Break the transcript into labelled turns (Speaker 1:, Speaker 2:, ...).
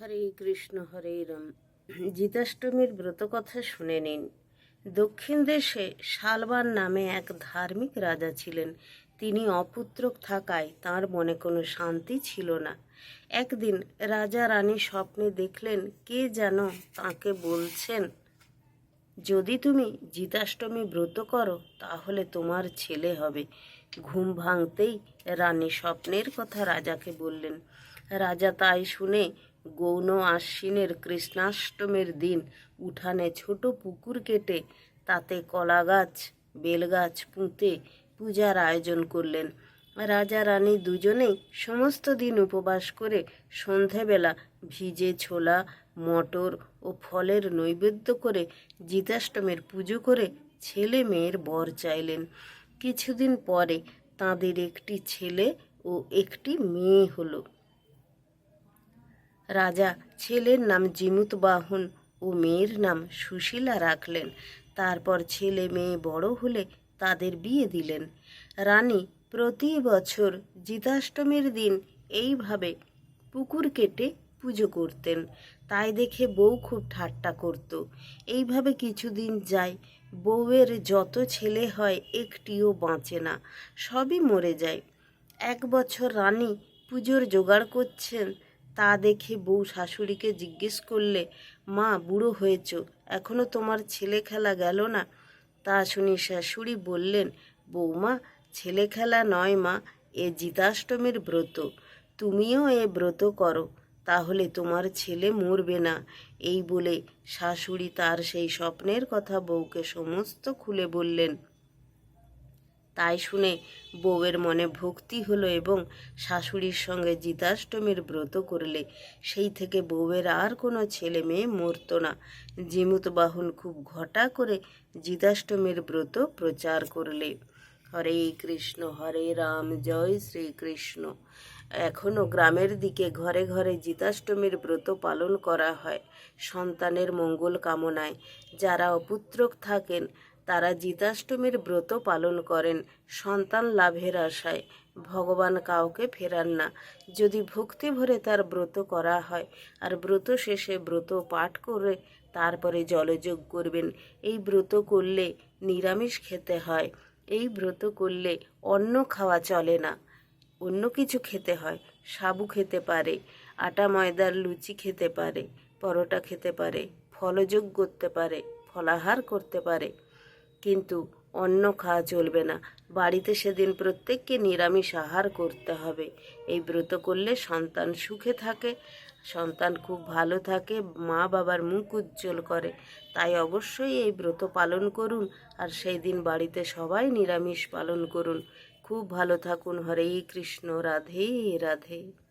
Speaker 1: হরে কৃষ্ণ হরে রাম। জিতাষ্টমীর ব্রত কথা শুনে নিন। দক্ষিণ দেশে শালবার নামে এক ধার্মিক রাজা ছিলেন। তিনি অপুত্রক থাকায় তার মনে কোনো শান্তি ছিল না। একদিন রাজা রানী স্বপ্নে দেখলেন, কে যেন তাকে বলছেন, যদি তুমি জিতাষ্টমী ব্রত করো, তাহলে তোমার ছেলে হবে। ঘুম ভাঙতেই রানী স্বপ্নের কথা রাজাকে বললেন। রাজা তাই শুনে গৌণ আশ্বিনের কৃষ্ণাষ্টমীর দিন উঠানে ছোট পুকুর কেটে তাতে কলা গাছ বেলগাছ পুঁতে পূজার আয়োজন করলেন। রাজা রানী দুজনেই সমস্ত দিন উপবাস করে সন্ধেবেলা ভিজে ছোলা, মটর ও ফলের নৈবেদ্য করে জিতাষ্টমের পুজো করে ছেলে মেয়ের বর চাইলেন। কিছুদিন পরে তাদের একটি ছেলে ও একটি মেয়ে হলো। রাজা ছেলের নাম জিমুত বাহন ও মেয়ের নাম সুশীলা রাখলেন। তারপর ছেলে মেয়ে বড় হলে তাদের বিয়ে দিলেন। রানী প্রতি বছর জিতাষ্টমীর দিন এইভাবে পুকুর কেটে পুজো করতেন। তাই দেখে বউ খুব ঠাট্টা করত। এইভাবে কিছুদিন যায়, বউয়ের যত ছেলে হয় একটিও বাঁচে না, সবই মরে যায়। এক বছর রানী পুজোর জোগাড় করছেন তা দেখে বউ শাশুড়িকে জিজ্ঞেস করলে, মা, বুড়ো হয়েছ, এখনও তোমার ছেলে খেলা গেল না? তা শুনি শাশুড়ি বললেন বৌমা ছেলে খেলা নয় মা, এ জিতাষ্টমীর ব্রত। তুমিও এ ব্রত করো, তাহলে তোমার ছেলে মরবে না। এই বলে শাশুড়ি তার সেই স্বপ্নের কথা বউকে সমস্ত খুলে বললেন। তাই শুনে বউয়ের মনে ভক্তি হলো এবং শাশুড়ির সঙ্গে জিতাষ্টমীর ব্রত করলে সেই থেকে বউয়ের আর কোনো ছেলে মেয়ে মরতো না। জিমুত বাহন খুব ঘটা করে জিতাষ্টমীর ব্রত প্রচার করলে। হরে কৃষ্ণ, হরে রাম, জয় শ্রীকৃষ্ণ। এখনও গ্রামের দিকে ঘরে ঘরে জিতাষ্টমীর ব্রত পালন করা হয়। সন্তানের মঙ্গল কামনায় যারা অপুত্রক থাকেন তারা জিতাষ্টমীর ব্রত পালন করেন, সন্তান লাভের আশায়। ভগবান কাউকে ফেরান না। যদি ভক্তি ভরে তার ব্রত করা হয় আর ব্রত শেষে ব্রত পাঠ করে তারপরে জলযোগ করবেন, এই ব্রত করলে নিরামিষ খেতে হয়। এই ব্রত করলে অন্ন খাওয়া চলে না। অন্য কিছু খেতে হয়, সাবু খেতে পারে, আটা, ময়দার লুচি খেতে পারে, পরোটা খেতে পারে, ফলযোগ করতে পারে, ফলাহার করতে পারে। কিন্তু অন্ন খাওয়া চলবে না। বাড়িতে সেদিন প্রত্যেককে নিরামিষ আহার করতে হবে। এই ব্রত করলে সন্তান সুখে থাকে, সন্তান খুব ভালো থাকে, মা বাবার মুখ উজ্জ্বল করে। তাই অবশ্যই এই ব্রত পালন করুন আর সেই দিন বাড়িতে সবাই নিরামিষ পালন করুন। খুব ভালো থাকুন। হরে কৃষ্ণ। রাধে রাধে।